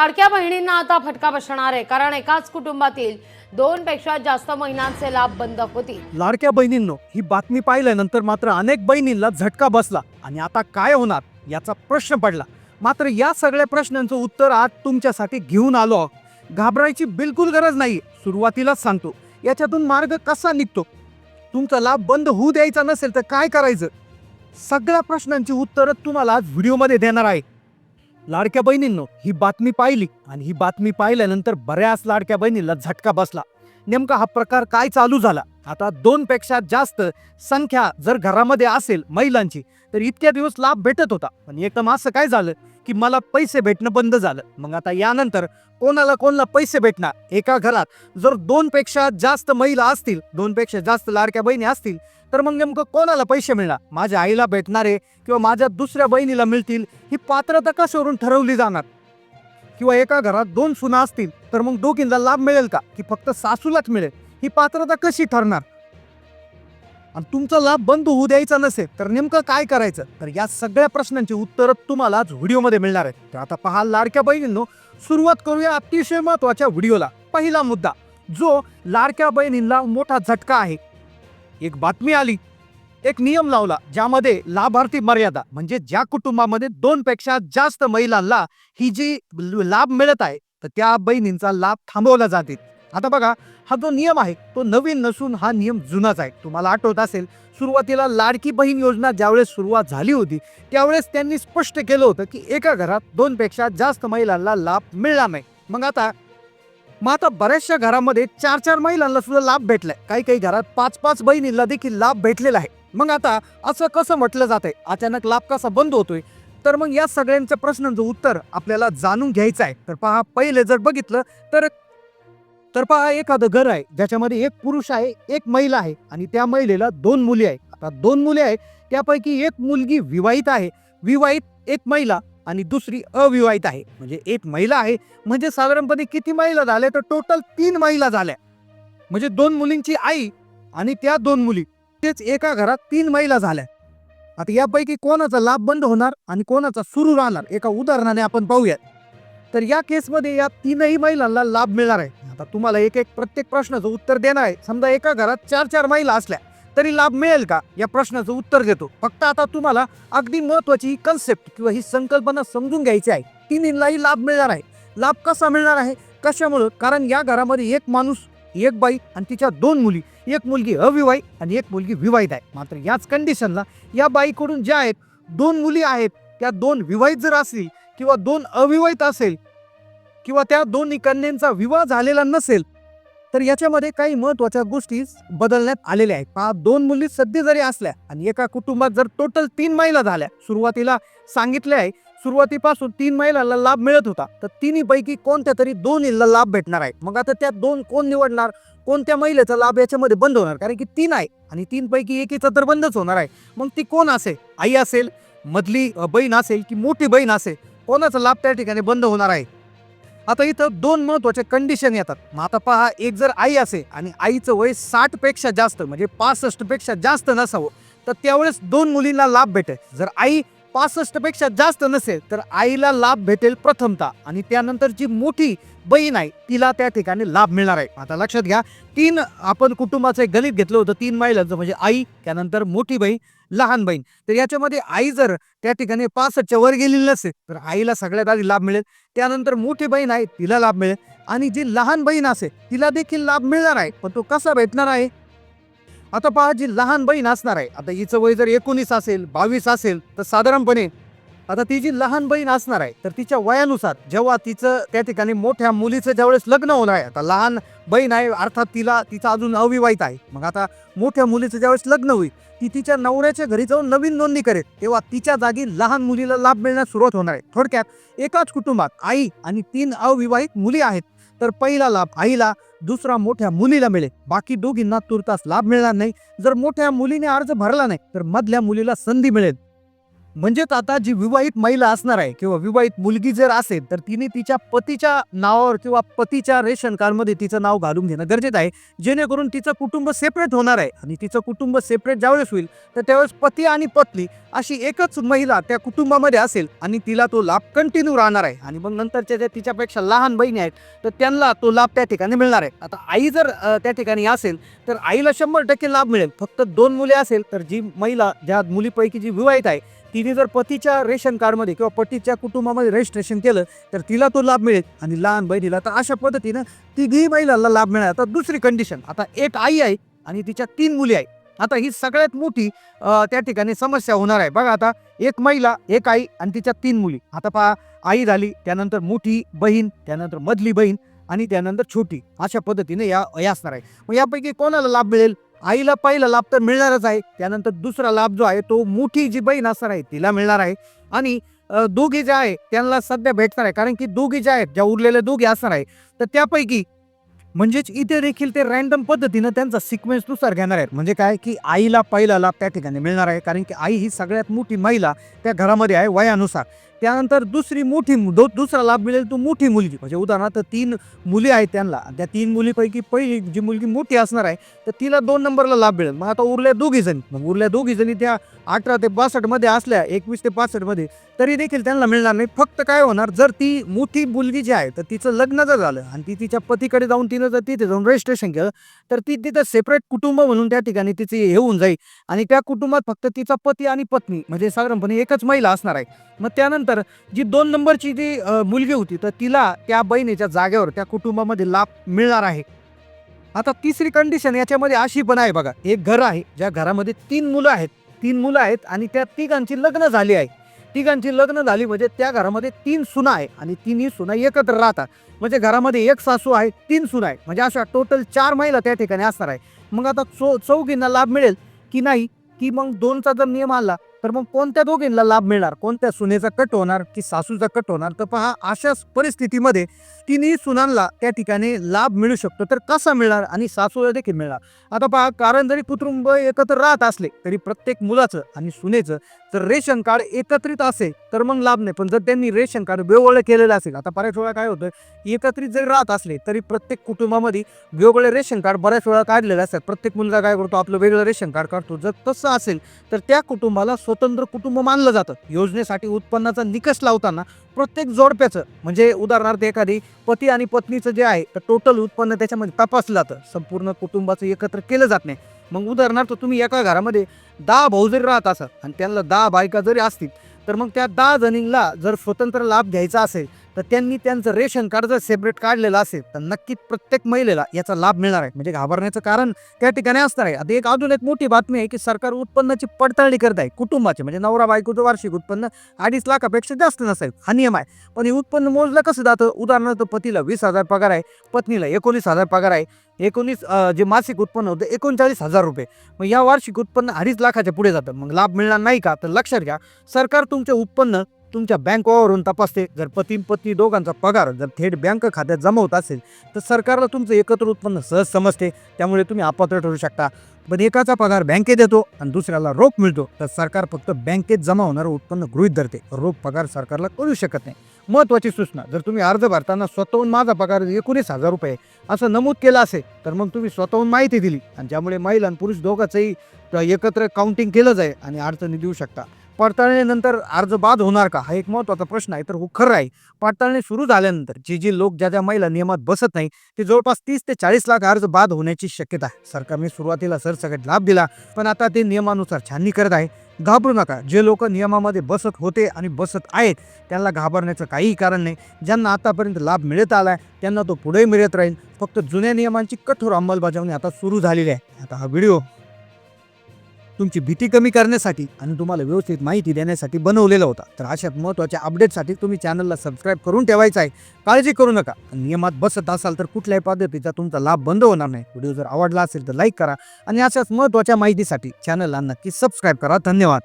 लाडक्या बहिणींना आता फटका बसणार आहे कारण एकाच कुटुंबातील दोन पेक्षा जास्त महिलांचे लाभ बंद होतील. लाडक्या बहिणींनो ही बातमी पाहिल्यानंतर मात्र अनेक बहिणींना झटका बसला. आणि आता काय होणार याचा प्रश्न पडला. मात्र या सगळ्या प्रश्नांचं उत्तर आज तुमच्यासाठी घेऊन आलो घाबरायची बिलकुल गरज नाही सुरुवातीलाच सांगतो. याच्यातून मार्ग कसा निघतो? तुमचा लाभ बंद होऊ द्यायचा नसेल तर काय करायचं? सगळ्या प्रश्नांची उत्तरं तुम्हाला आज व्हिडिओमध्ये देणार आहे. लाडक्या बहिणींनो ही बातमी पाहिली आणि ही बातमी पाहिल्यानंतर बऱ्याच लाडक्या बहिणीला झटका बसला. नेमका हा प्रकार काय चालू झाला? आता दोन पेक्षा जास्त संख्या जर घरामध्ये असेल महिलांची तर इतक्या दिवस लाभ भेटत होता. पण एकदम असं काय झालं की मला पैसे भेटणं बंद झालं. मग आता यानंतर कोणाला कोणाला पैसे भेटणार? एका घरात जर दोन पेक्षा जास्त महिला असतील दोन पेक्षा जास्त लाडक्या बहिणी असतील तर मग नेमकं कोणाला पैसे मिळणार? माझ्या आईला भेटणारे किंवा माझ्या दुसऱ्या बहिणीला मिळतील ही पात्रता कशावरून ठरवली जाणार? किंवा एका घरात दोन सुना असतील तर मग दोघींना लाभ मिळेल का? की फक्त सासूलाच मिळेल? ही पात्रता कशी ठरणार? आणि तुमचा लाभ बंद होऊ द्यायचा नसेल तर नेमकं काय करायचं? तर या सगळ्या प्रश्नांची उत्तरं तुम्हाला आज व्हिडिओमध्ये मिळणार आहेत. तर आता पहा लाडक्या बहिणींनो सुरुवात करूया अतिशय महत्त्वाच्या व्हिडिओला. पहिला मुद्दा जो लाडक्या बहिणींना मोठा झटका आहे. एक बातमी आली एक नियम लावला ज्यामध्ये लाभार्थी मर्यादा म्हणजे ज्या कुटुंबामध्ये दोन पेक्षा जास्त महिलांना ही जी ल- लाभ मिळत आहे तर त्या बहिणींचा लाभ थांबवला जाते. आता बघा हा जो नियम आहे तो नवीन नसून हा नियम जुनाच आहे. तुम्हाला आठवत असेल सुरुवातीला लाडकी बहीण योजना ज्यावेळेस सुरुवात झाली होती त्यावेळेस त्यांनी स्पष्ट केलं होतं की एका घरात दोनपेक्षा जास्त महिलांना लाभ मिळणार नाही. मग आता मग आता बऱ्याचशा घरामध्ये चार चार महिलांना सुद्धा लाभ भेटलाय. काही काही घरात पाच पाच बहिणींना देखील लाभ भेटलेला आहे. मग आता असं कसं म्हटलं जात आहे अचानक लाभ कसा बंद होतोय? तर मग या सगळ्यांच्या प्रश्नांचं उत्तर आपल्याला जाणून घ्यायचं आहे तर पहा पहिले जर बघितलं तर तर पहा एखादं घर आहे ज्याच्यामध्ये एक पुरुष आहे एक महिला आहे आणि त्या महिलेला दोन मुली आहे. आता दोन मुली आहे त्यापैकी एक मुलगी विवाहित आहे. विवाहित एक महिला आणि दुसरी अविवाहित आहे. म्हणजे एक महिला आहे म्हणजे साधारणपणे किती महिला झाल्या तर टोटल तीन महिला झाल्या. म्हणजे दोन मुलींची आई आणि त्या दोन मुली. तेच एका घरात तीन महिला झाल्या. आता यापैकी कोणाचा लाभ बंद होणार आणि कोणाचा सुरू राहणार एका उदाहरणाने आपण पाहूयात. तर या केसमध्ये या तीनही महिलांना लाभ मिळणार आहे. आता तुम्हाला एक एक प्रत्येक प्रश्नाचं उत्तर देणार आहे. समजा एका घरात चार चार महिला असल्या तरी लाभ मिळेल का? या प्रश्नाचं उत्तर देतो. फक्त आता तुम्हाला अगदी महत्वाची ही कन्सेप्ट किंवा ही संकल्पना समजून घ्यायची आहे. तिन्हीलाही लाभ मिळणार आहे. लाभ कसा मिळणार आहे? कशामुळं? कारण या घरामध्ये एक माणूस एक बाई आणि तिच्या दोन मुली. एक मुलगी अविवाहित आणि एक मुलगी विवाहित आहे. मात्र याच कंडिशनला या बाईकडून ज्या आहेत दोन मुली आहेत त्या दोन विवाहित जर असतील किंवा दोन अविवाहित असेल किंवा त्या दोन्ही कन्यांचा विवाह झालेला नसेल तर याच्यामध्ये काही महत्त्वाच्या गोष्टी बदलण्यात आलेल्या आहेत. पहा दोन मुली सध्या जरी असल्या आणि एका कुटुंबात जर टोटल तीन महिला झाल्या सुरुवातीला सांगितले आहे सुरुवातीपासून तीन महिलांना लाभ मिळत होता. तर तिन्ही पैकी कोणत्या तरी दोन हिला लाभ भेटणार आहे? मग आता त्या दोन कोण निवडणार? कोणत्या महिलेचा लाभ याच्यामध्ये बंद होणार? कारण की तीन आहे. आणि तीन पैकी एकीचा तर बंदच होणार आहे. मग ती कोण असेल? आई असेल मधली बहीण असेल की मोठी बहीण असेल? कोणाचा लाभ त्या ठिकाणी बंद होणार आहे? आता इथं दोन महत्त्वाचे कंडिशन येतात. मग आता पहा एक जर आई असेल आणि आईचं वय साठपेक्षा जास्त म्हणजे पासष्टपेक्षा जास्त नसावं तर त्यावेळेस दोन मुलींना लाभ भेटेल. जर आई पासष्टपेक्षा जास्त नसेल तर आईला लाभ भेटेल प्रथमता. आणि त्यानंतर जी मोठी बहीण आहे तिला त्या ठिकाणी लाभ मिळणार आहे. आता लक्षात घ्या तीन आपण कुटुंबाचं एक गणित घेतलं होतं तीन महिलांचं म्हणजे आई त्यानंतर मोठी बहीण लहान बहीण. तर याच्यामध्ये आई जर त्या ठिकाणी पासष्टच्या वर गेलेली नसेल तर आईला सगळ्यात आधी लाभ मिळेल. त्यानंतर मोठी बहीण आहे तिला लाभ मिळेल. आणि जी लहान बहीण असेल तिला देखील लाभ मिळणार आहे. पण तो कसा भेटणार आहे? आता पहा जी लहान बहीण असणार आहे आता हिचं वय जर एकोणीस असेल बावीस असेल तर साधारणपणे आता ती जी लहान बहीण असणार आहे तर तिच्या वयानुसार जेव्हा तिचं त्या ठिकाणी मोठ्या मुलीचं ज्यावेळेस लग्न होणार आहे आता लहान बहीण आहे अर्थात तिला तिचा अजून अविवाहित आहे मग आता मोठ्या मुलीचं ज्यावेळेस लग्न होईल ती तिच्या नवऱ्याच्या घरी जाऊन नवीन नोंदणी करेल तेव्हा तिच्या जागी लहान मुलीला लाभ मिळण्यास सुरुवात होणार आहे. थोडक्यात एकाच कुटुंबात आई आणि तीन अविवाहित मुली आहेत तर पहिला लाभ आईला दुसरा मोठ्या मुलीला मिळेल. बाकी दोघींना तुर्तास लाभ मिळणार नाही. जर मोठ्या मुलीने अर्ज भरला नाही तर मधल्या मुलीला संधी मिळेल. म्हणजेच आता जी विवाहित महिला असणार आहे किंवा विवाहित मुलगी जर असेल तर तिने तिच्या पतीच्या नावावर किंवा पतीच्या रेशन कार्डमध्ये तिचं नाव घालून घेणं गरजेचं आहे. जेणेकरून तिचं कुटुंब सेपरेट होणार आहे. आणि तिचं कुटुंब सेपरेट ज्यावेळेस होईल तर त्यावेळेस पती आणि पत्नी अशी एकच महिला त्या कुटुंबामध्ये असेल आणि तिला तो लाभ कंटिन्यू राहणार आहे. आणि मग नंतरच्या ज्या तिच्यापेक्षा लहान बहिणी आहेत तर त्यांना तो लाभ त्या ठिकाणी मिळणार आहे. आता आई जर त्या ठिकाणी असेल तर आईला शंभर टक्के लाभ मिळेल. फक्त दोन मुले असेल तर जी महिला ज्या मुलीपैकी जी विवाहित आहे तिने जर पतीच्या रेशन कार्डमध्ये किंवा पतीच्या कुटुंबामध्ये रजिस्ट्रेशन केलं तर तिला तो लाभ मिळेल. आणि लहान बहिणीला तर अशा पद्धतीनं तिघी महिलांना लाभ मिळाला. आता दुसरी कंडिशन आता एक आई आहे आणि तिच्या तीन मुली आहे आता ही सगळ्यात मोठी त्या ठिकाणी समस्या होणार आहे. बघा आता एक महिला एक आई आणि तिच्या तीन मुली. आता पहा आई झाली त्यानंतर मोठी बहीण त्यानंतर मधली बहीण आणि त्यानंतर छोटी. अशा पद्धतीने या असणार आहे. मग यापैकी कोणाला लाभ मिळेल? आईला पहिला लाभ तर मिळणारच आहे. त्यानंतर दुसरा लाभ जो आहे तो मोठी जी बहीण असणार आहे तिला मिळणार आहे. आणि दोघी ज्या आहे त्यांना सध्या भेटणार आहे. कारण की दोघी ज्या आहेत ज्या उरलेल्या दोघी असणार आहे तर त्यापैकी म्हणजेच इथे देखील ते रॅन्डम पद्धतीनं त्यांचा सिक्वेन्सनुसार घेणार आहेत. म्हणजे काय की आईला पहिला लाभ त्या ठिकाणी मिळणार आहे. कारण की आई ही सगळ्यात मोठी महिला त्या घरामध्ये आहे वयानुसार. त्यानंतर दुसरी मोठी दो दुसरा लाभ मिळेल तो मोठी मुलगी. म्हणजे उदाहरणार्थ तीन मुली आहेत त्यांना. त्या तीन मुलीपैकी पहिली जी मुलगी मोठी असणार आहे तर तिला दोन नंबरला लाभ मिळेल. मग आता उरल्या दोघी जणी. मग उरल्या दोघी जणी त्या अठरा ते बासष्टमध्ये असल्या एकवीस ते पासष्टमध्ये तरी देखील त्यांना मिळणार नाही. फक्त काय होणार जर ती मोठी मुलगी जी आहे तर तिचं लग्न जर झालं आणि ती तिच्या पतीकडे जाऊन तिनं जर तिथे जाऊन रजिस्ट्रेशन केलं तर ती तिथं सेपरेट कुटुंब म्हणून त्या ठिकाणी तिचे हे होऊन जाईल. आणि त्या कुटुंबात फक्त तिचा पती आणि पत्नी म्हणजे साधारणपणे एकच महिला असणार आहे. मग त्यानंतर जी दोन नंबरची जी मुलगी होती तर तिला त्या बहिणीच्या जागेवर त्या कुटुंबामध्ये लाभ मिळणार आहे. आता तिसरी कंडिशन याच्यामध्ये अशी पण आहे बघा एक घर आहे ज्या घरामध्ये तीन मुलं आहेत. तीन मुलं आहेत आणि त्या तिघांची लग्न झाली आहे. तिघांची लग्न झाली म्हणजे त्या घरामध्ये तीन सुना आहे आणि तिन्ही सुना एकत्र राहतात. म्हणजे घरामध्ये एक सासू आहे तीन सुना आहे म्हणजे अशा टोटल चार महिला त्या ठिकाणी असणार आहे. मग आता चौ चौघींना लाभ मिळेल की नाही? की मग दोनचा जर नियम आला तर मग कोणत्या दोघींना लाभ मिळणार? कोणत्या सुनेचा कट होणार की सासूचा कट होणार? तर पहा अशाच परिस्थितीमध्ये तिन्ही सुनांना त्या ठिकाणी लाभ मिळू शकतो. तर कसा मिळणार आणि सासूला देखील मिळणार? आता पहा कारण जरी कुटुंब एकत्र राहत असले तरी प्रत्येक मुलाचं आणि सुनेचं जर रेशन कार्ड एकत्रित असेल तर मग लाभ नाही. पण जर त्यांनी रेशन कार्ड वेगवेगळं केलेलं असेल आता बऱ्याच वेळा काय होतं एकत्रित जरी राहत असले तरी प्रत्येक कुटुंबामध्ये वेगवेगळे रेशन कार्ड बऱ्याच वेळा काढलेले असतात. प्रत्येक मुलगा काय करतो आपलं वेगळं रेशन कार्ड काढतो. जर तसं असेल तर त्या कुटुंबाला स्वतंत्र कुटुंब मानलं जातं. योजनेसाठी उत्पन्नाचा निकष लावताना प्रत्येक जोडप्याचं म्हणजे उदाहरणार्थ एखादी पती आणि पत्नीचं जे आहे तर टोटल उत्पन्न त्याच्यामध्ये तपासलं जातं. संपूर्ण कुटुंबाचं एकत्र केलं जात नाही. मग उदाहरणार्थ तुम्ही एका घरामध्ये दहा भाऊ जरी राहत असाल आणि त्यांना दहा बायका जरी असतील तर मग त्या दहा जणींना जर स्वतंत्र लाभ घ्यायचा असेल तर त्यांनी त्यांचं रेशन कार्ड जर सेपरेट काढलेलं असेल तर नक्कीच प्रत्येक महिलेला याचा लाभ मिळणार आहे. म्हणजे घाबरण्याचं कारण त्या ठिकाणी असणार आहे. आता एक अजून एक मोठी बातमी आहे की सरकार उत्पन्नाची पडताळणी करत आहे. कुटुंबाचे म्हणजे नवरा बायकोचं वार्षिक उत्पन्न अडीच लाखापेक्षा जास्त नसेल. हा नियम आहे. पण हे उत्पन्न मोजलं कसं जातं? उदाहरणार्थ पतीला वीस हजार पगार आहे. पत्नीला एकोणीस हजार पगार आहे. एकोणीस जे मासिक उत्पन्न होतं एकोणचाळीस हजार रुपये. मग या वार्षिक उत्पन्न अडीच लाखाच्या पुढे जातं. मग लाभ मिळणार नाही का? तर लक्षात घ्या. सरकार तुमचे उत्पन्न तुमच्या बँकवरून तपासते. जर पती पत्नी दोघांचा पगार जर थेट बँक खात्यात जमा होत असेल तर सरकारला तुमचं एकत्र उत्पन्न सहज समजते. त्यामुळे तुम्ही अपात्र ठरू शकता. पण एकाचा पगार बँकेत येतो आणि दुसऱ्याला रोख मिळतो. तर सरकार फक्त बँकेत जमा होणारं उत्पन्न गृहीत धरते. रोख पगार सरकारला करू शकत नाही. महत्त्वाची सूचना जर तुम्ही अर्ज भरताना स्वतःहून माझा पगार एकोणीस हजार रुपये असं नमूद केलं असेल तर मग तुम्ही स्वतःहून माहिती दिली. आणि ज्यामुळे महिला आणि पुरुष दोघांचंही एकत्र काउंटिंग केलं जाईल आणि अडचणी देऊ शकता पडताळणीनंतर अर्ज बाद होणार का? हा एक महत्त्वाचा प्रश्न आहे. तर हो खरं आहे. पडताळणी सुरू झाल्यानंतर जी जी लोक ज्या ज्या महिला नियमात बसत नाही ते जवळपास तीस ते चाळीस लाख अर्ज बाद होण्याची शक्यता आहे. सरकारने सुरुवातीला सरसकट लाभ दिला पण आता ते नियमानुसार छाननी करत आहे. घाबरू नका. जे लोक नियमामध्ये बसत होते आणि बसत आहेत त्यांना घाबरण्याचं काहीही कारण नाही. ज्यांना आतापर्यंत लाभ मिळत आला आहे त्यांना तो पुढे मिळत राहील. फक्त जुन्या नियमांची कठोर अंमलबजावणी आता सुरू झालेली आहे. आता हा व्हिडिओ तुमची भीती कमी करण्यासाठी आणि तुम्हाला व्यवस्थित माहिती देण्यासाठी बनवलेला होता. तर अशा महत्त्वाच्या अपडेटसाठी तुम्ही चॅनलला सबस्क्राईब करून ठेवायचं आहे. काळजी करू नका. नियमात बसत असाल तर कुठल्याही पद्धतीचा तुमचा लाभ बंद होणार नाही. व्हिडिओ जर आवडला असेल तर लाईक करा. आणि अशाच महत्त्वाच्या माहितीसाठी चॅनलला नक्की सबस्क्राईब करा. धन्यवाद.